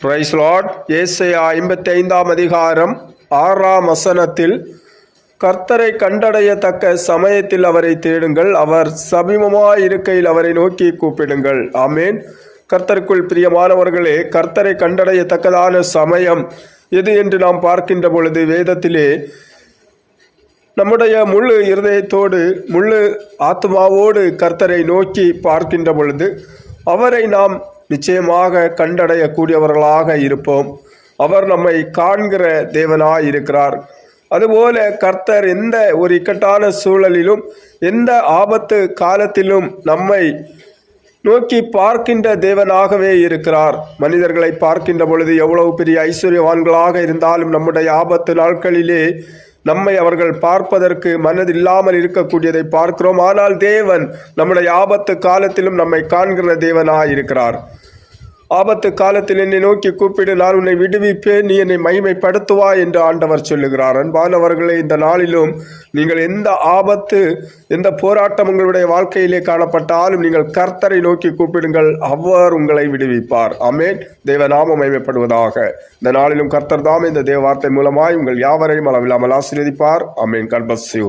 Price Lord ஏசையா ஐம்பத்தி ஐந்தாம் அதிகாரம் ஆறாம் வசனத்தில் கர்த்தரை கண்டடையத்தக்க சமயத்தில் அவரை தேடுங்கள். அவர் சமீபமாய் இருக்கையில் அவரை நோக்கி கூப்பிடுங்கள். ஆமேன். கர்த்தருக்குள் பிரியமானவர்களே கர்த்தரை கண்டடையத்தக்கதான சமயம் எது என்று நாம் பார்க்கின்ற பொழுது வேதத்திலே நம்முடைய முழு இருதயத்தோடு முழு ஆத்மாவோடு கர்த்தரை நோக்கி பார்க்கின்ற பொழுது அவரை நாம் நிச்சயமாக கண்டடையக்கூடியவர்களாக இருப்போம். அவர் நம்மை காண்கிற தேவனாய் இருக்கிறார் அதுபோல கர்த்தர் எந்த ஒரு இக்கட்டான சூழலிலும் எந்த ஆபத்து காலத்திலும் நம்மை நோக்கி பார்க்கின்ற தேவனாகவே இருக்கிறார். மனிதர்களை பார்க்கின்ற பொழுது எவ்வளவு பெரிய ஐஸ்வர்யவான்களாக இருந்தாலும் நம்முடைய ஆபத்து நாட்களிலே நம்மை அவர்கள் பார்ப்பதற்கு மனதில்லாமல் இருக்கக்கூடியதை பார்க்கிறோம். ஆனால் தேவன் நம்முடைய ஆபத்து காலத்திலும் நம்மை காண்கிற தேவனாக இருக்கிறார் ஆபத்து காலத்தில் என்னை நோக்கி கூப்பிடு நான் உன்னை விடுவிப்பேன் நீ என்னை மகிமைப்படுத்துவா என்று ஆண்டவர் சொல்லுகிறார். அன்பானவர்களே இந்த நாளிலும் நீங்கள் எந்த ஆபத்து எந்த போராட்டம் உங்களுடைய வாழ்க்கையிலே காணப்பட்டாலும் நீங்கள் கர்த்தரை நோக்கி கூப்பிடுங்கள் அவர் உங்களை விடுவிப்பார். அமேன் தெய்வ நாம மகிமைப்படுவதாக. இந்த நாளிலும் கர்த்தர் தாம் இந்த தேவ வார்த்தை மூலமாய் உங்கள் யாவரையும் அளவில்லாமல் ஆசீர்வதிப்பார். அமேன் கர்பஸ்யூ